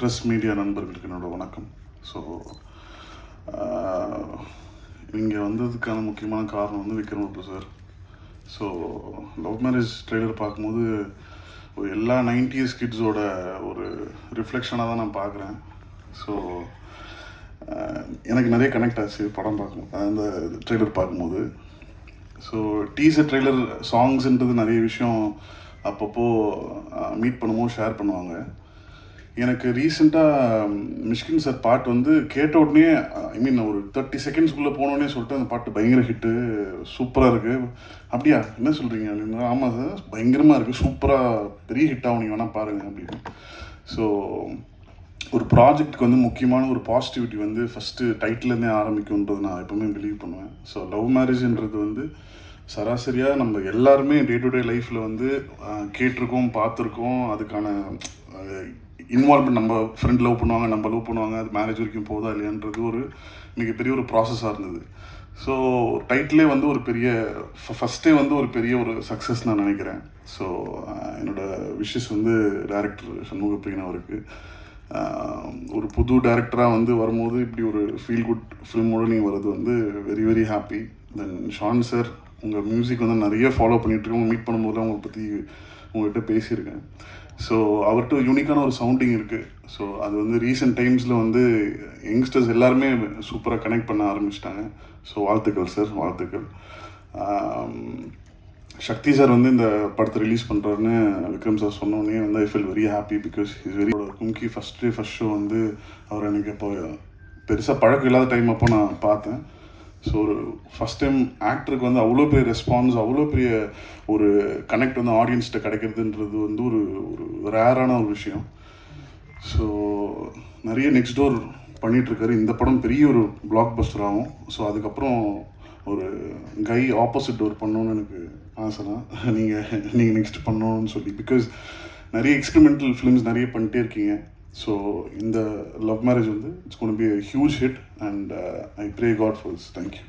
Press media நண்பர்களுக்கு என்னோடய வணக்கம். ஸோ இங்கே வந்ததுக்கான முக்கியமான காரணம் வந்து Vikram Prabhu sir so love marriage trailer பார்க்கும்போது எல்லா நைன்டிஸ் கிட்ஸோட ஒரு ரிஃப்ளெக்ஷனாக தான் நான் பார்க்குறேன். ஸோ எனக்கு நிறைய கனெக்ட் ஆச்சு படம் பார்க்கும் அந்த ட்ரெய்லர் பார்க்கும்போது. ஸோ டீசர் ட்ரெய்லர் சாங்ஸ்ன்றது நிறைய விஷயம் அப்பப்போ மீட் பண்ணுவோம் ஷேர் பண்ணுவாங்க. எனக்கு ரீசெண்டாக மிஷ்கின் சார் பாட்டு வந்து கேட்ட உடனே ஐ மீன் ஒரு தேர்ட்டி செகண்ட்ஸ்குள்ளே போனோடனே சொல்லிட்டு அந்த பாட்டு பயங்கர ஹிட்டு சூப்பராக இருக்குது அப்படியா? என்ன சொல்கிறீங்க அப்படின்னா ஆமாம் சார் பயங்கரமாக இருக்குது சூப்பராக பெரிய ஹிட் நீங்கள் வேணால் பாருங்கள் அப்படின்னு. ஸோ ஒரு ப்ராஜெக்ட்க்கு வந்து முக்கியமான ஒரு பாசிட்டிவிட்டி வந்து ஃபஸ்ட்டு டைட்டிலேருந்தே ஆரம்பிக்கும்ன்றது நான் எப்போவுமே பிலீவ் பண்ணுவேன். ஸோ லவ் மேரேஜ்ன்றது வந்து சராசரியாக நம்ம எல்லாருமே டே டு டே லைஃப்பில் வந்து கேட்டிருக்கோம் பார்த்துருக்கோம். அதுக்கான இன்வால்மெண்ட் நம்ம ஃப்ரெண்ட் லவ் பண்ணுவாங்க நம்ம லவ் பண்ணுவாங்க அது மேரேஜ் வரைக்கும் போதா இல்லையான்றது ஒரு மிகப்பெரிய ஒரு ப்ராசஸாக இருந்தது. ஸோ டைட்டிலே வந்து ஒரு பெரிய ஃபஸ்ட்டே வந்து ஒரு பெரிய ஒரு சக்ஸஸ் நான் நினைக்கிறேன். ஸோ என்னோட விஷஸ் வந்து டேரக்டர் சண்முகப்பிரியன் அவருக்கு. ஒரு புது டேரக்டராக வந்து வரும்போது இப்படி ஒரு ஃபீல் குட் ஃபில்மோடு நீங்கள் வர்றது வந்து very very happy then Sean sir உங்கள் மியூசிக் வந்து நிறைய ஃபாலோ பண்ணிகிட்ருக்கோம் மீட் பண்ணும்போது உங்களை பற்றி உங்கள்கிட்ட பேசியிருக்கேன். ஸோ அவர்கிட்ட யூனிக்கான ஒரு சவுண்டிங் இருக்குது ஸோ அது வந்து ரீசெண்ட் டைம்ஸில் வந்து யங்ஸ்டர்ஸ் எல்லாருமே சூப்பராக கனெக்ட் பண்ண ஆரம்பிச்சிட்டாங்க. ஸோ வாழ்த்துக்கள் சார் வாழ்த்துக்கள். சக்தி சார் வந்து இந்த படத்தை ரிலீஸ் பண்ணுறாருன்னு விக்ரம் சார் சொன்னோடனே வந்து I feel very happy because is very Kumki first day first show வந்து அவர் எனக்கு இப்போ பெருசாக பழக்கம் இல்லாத டைம் அப்போ நான் பார்த்தேன். ஸோ ஒரு ஃபஸ்ட் டைம் ஆக்டருக்கு வந்து அவ்வளோ பெரிய ரெஸ்பான்ஸ் அவ்வளோ பெரிய ஒரு கனெக்ட் வந்து ஆடியன்ஸ்கிட்ட கிடைக்கிறதுன்றது வந்து ஒரு ஒரு ரேரான ஒரு விஷயம். ஸோ நிறைய நெக்ஸ்ட் டோர் பண்ணிகிட்ருக்காரு இந்த படம் பெரிய ஒரு பிளாக் பஸ்டர் ஆகும். ஸோ அதுக்கப்புறம் ஒரு கை ஆப்போசிட் டோர் பண்ணணும்னு எனக்கு ஆசை தான் நீங்கள் நீங்கள் நெக்ஸ்ட் பண்ணணும்னு சொல்லி பிகாஸ் நிறைய எக்ஸ்பெரிமெண்டல் ஃபிலிம்ஸ் நிறைய பண்ணிட்டே இருக்கீங்க. ஸோ இந்த லவ் மேரேஜ் வந்து it's gonna be huge hit and I pray God for this thank you